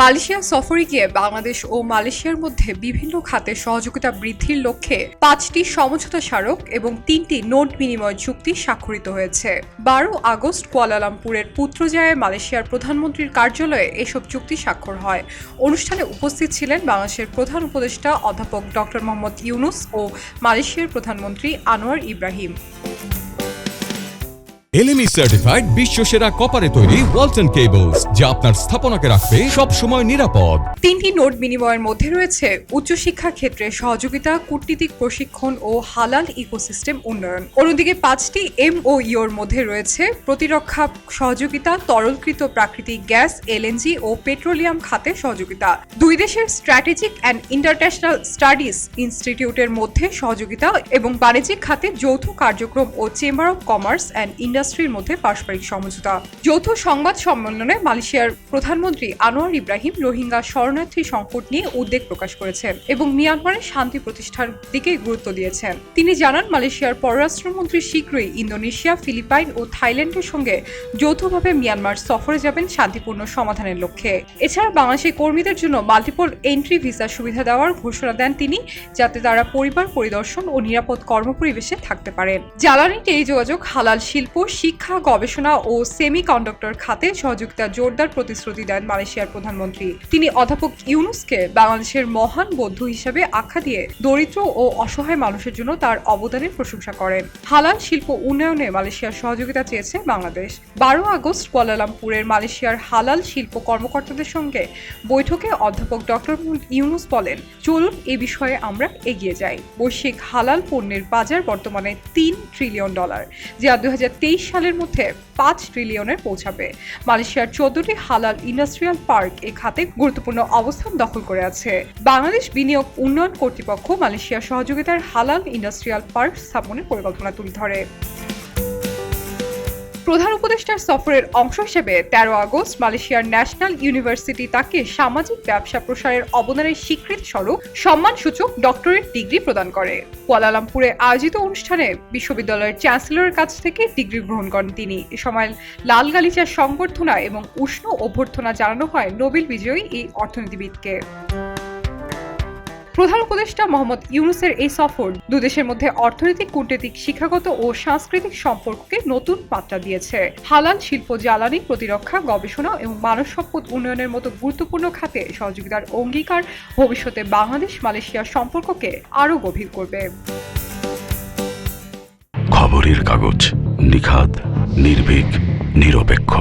Malaysia সফরে গিয়ে বাংলাদেশ ও মালয়েশিয়ার মধ্যে বিভিন্ন খাতে সহযোগিতা বৃদ্ধির লক্ষ্যে পাঁচটি সমঝোতা স্মারক এবং তিনটি নোট বিনিময় চুক্তি স্বাক্ষরিত হয়েছে। বারো আগস্ট কুয়ালালামপুরের পুত্রজায়ে মালয়েশিয়ার প্রধানমন্ত্রীর কার্যালয়ে এসব চুক্তি স্বাক্ষর হয়। অনুষ্ঠানে উপস্থিত ছিলেন বাংলাদেশের প্রধান উপদেষ্টা অধ্যাপক ডক্টর মোহাম্মদ ইউনুস ও মালয়েশিয়ার প্রধানমন্ত্রী আনোয়ার ইব্রাহিম। এলএমই সার্টিফাইড বিশ্ব সেরা কপারে তৈরি ওয়ালটন কেবলস যা আপনার স্থাপনাকে রাখবে সব সময় নিরাপদ। তিনটি নোট বিনিময়ের মধ্যে রয়েছে উচ্চশিক্ষা ক্ষেত্রে সহযোগিতা, কূটনীতিক প্রশিক্ষণ ও হালাল ইকোসিস্টেম উন্নয়ন। অন্যদিকে পাঁচটি এম ও ইওর মধ্যে রয়েছে প্রতিরক্ষা সহযোগিতা, তরলকৃত প্রাকৃতিক গ্যাস এলএনজি ও পেট্রোলিয়াম খাতে সহযোগিতা। দুই দেশের স্ট্র্যাটেজিক অ্যান্ড ইন্টারন্যাশনাল স্টাডিজ ইনস্টিটিউটের মধ্যে সহযোগিতা এবং বাণিজ্যিক খাতে যৌথ কার্যক্রম ও চেম্বার অব কমার্স অ্যান্ড ইন্ডাস্ট্রির মধ্যে পারস্পরিক সমঝোতা। যৌথ সংবাদ সম্মেলনে মালয়েশিয়ার প্রধানমন্ত্রী আনোয়ার ইব্রাহিম রোহিঙ্গা শরণার্থী সংকট নিয়ে উদ্বেগ প্রকাশ করেছেন এবং মিয়ানমারের শান্তি প্রতিষ্ঠার দিকে গুরুত্ব দিয়েছেন। তিনি জানান, মালয়েশিয়ার পররাষ্ট্রমন্ত্রী শীঘ্রই ইন্দোনেশিয়া, ফিলিপাইন ও থাইল্যান্ডের সঙ্গে যৌথভাবে মিয়ানমার সফরে যাবেন শান্তিপূর্ণ সমাধানের লক্ষ্যে। এছাড়া বাংলাদেশি কর্মীদের জন্য মাল্টিপল এন্ট্রি ভিসা সুবিধা দেওয়ার ঘোষণা দেন তিনি, যাতে তারা পরিবার পরিদর্শন ও নিরাপদ কর্মপরিবেশে থাকতে পারেন। জ্বালানি টেলিযোগাযোগ, হালাল শিল্প শিক্ষা, গবেষণা ও সেমি কন্ডাক্টর খাতে সহযোগিতা জোরদার প্রতিশ্রুতি দেন মালয়েশিয়ার প্রধানমন্ত্রী। তিনি অধ্যাপক ইউনুসকে বাংলাদেশের মহান বন্ধু হিসেবে আখ্যা দিয়ে দরিদ্র ও অসহায় মানুষের জন্য তার অবদানের প্রশংসা করেন। হালাল শিল্প উন্নয়নে মালয়েশিয়ার সহযোগিতা চেয়েছে বাংলাদেশ। বারো আগস্ট কুয়ালালামপুরের মালয়েশিয়ার হালাল শিল্প কর্মকর্তাদের সঙ্গে বৈঠকে অধ্যাপক ডক্টর ইউনুস বলেন, চলুন এ বিষয়ে আমরা এগিয়ে যাই। বৈশ্বিক হালাল পণ্যের বাজার বর্তমানে তিন ট্রিলিয়ন ডলার, যা দুই হাজার তেইশ সালের মধ্যে পাঁচ ট্রিলিয়নে পৌঁছাবে। মালয়েশিয়ার চোদ্দটি হালাল ইন্ডাস্ট্রিয়াল পার্ক এ খাতে গুরুত্বপূর্ণ অবস্থান দখল করে আছে। বাংলাদেশ বিনিয়োগ উন্নয়ন কর্তৃপক্ষ মালয়েশিয়ার সহযোগিতার হালাল ইন্ডাস্ট্রিয়াল পার্ক স্থাপনের পরিকল্পনা তুলে ধরে। প্রধান উপদেষ্টার সফরের অংশ হিসেবে তেরো আগস্ট মালয়েশিয়ার ন্যাশনাল ইউনিভার্সিটি তাকে সামাজিক ব্যবসা প্রসারের অবদানের স্বীকৃতি স্বরূপ সম্মানসূচক ডক্টরেট ডিগ্রি প্রদান করে। কুয়ালালামপুরে আয়োজিত অনুষ্ঠানে বিশ্ববিদ্যালয়ের চ্যান্সেলরের কাছ থেকে ডিগ্রি গ্রহণ করেন তিনি। এ সময় লাল গালিচার সংবর্ধনা এবং উষ্ণ অভ্যর্থনা জানানো হয় নোবেল বিজয়ী এই অর্থনীতিবিদকে। প্রধান উপদেষ্টা মোহাম্মদ ইউনুসের এই সফর দুদেশের মধ্যে অর্থনৈতিক, কূটনৈতিক, শিক্ষাগত ও সাংস্কৃতিক সম্পর্ককে নতুন মাত্রা দিয়েছে। হালাল শিল্প, জ্বালানি, প্রতিরক্ষা, গবেষণা এবং মানব সম্পদ উন্নয়নের মতো গুরুত্বপূর্ণ খাতে সহযোগিতার অঙ্গীকার ভবিষ্যতে বাংলাদেশ মালয়েশিয়ার সম্পর্ককে আরও গভীর করবে। খবরের কাগজ নিখাদ, নির্ভীক, নিরপেক্ষ।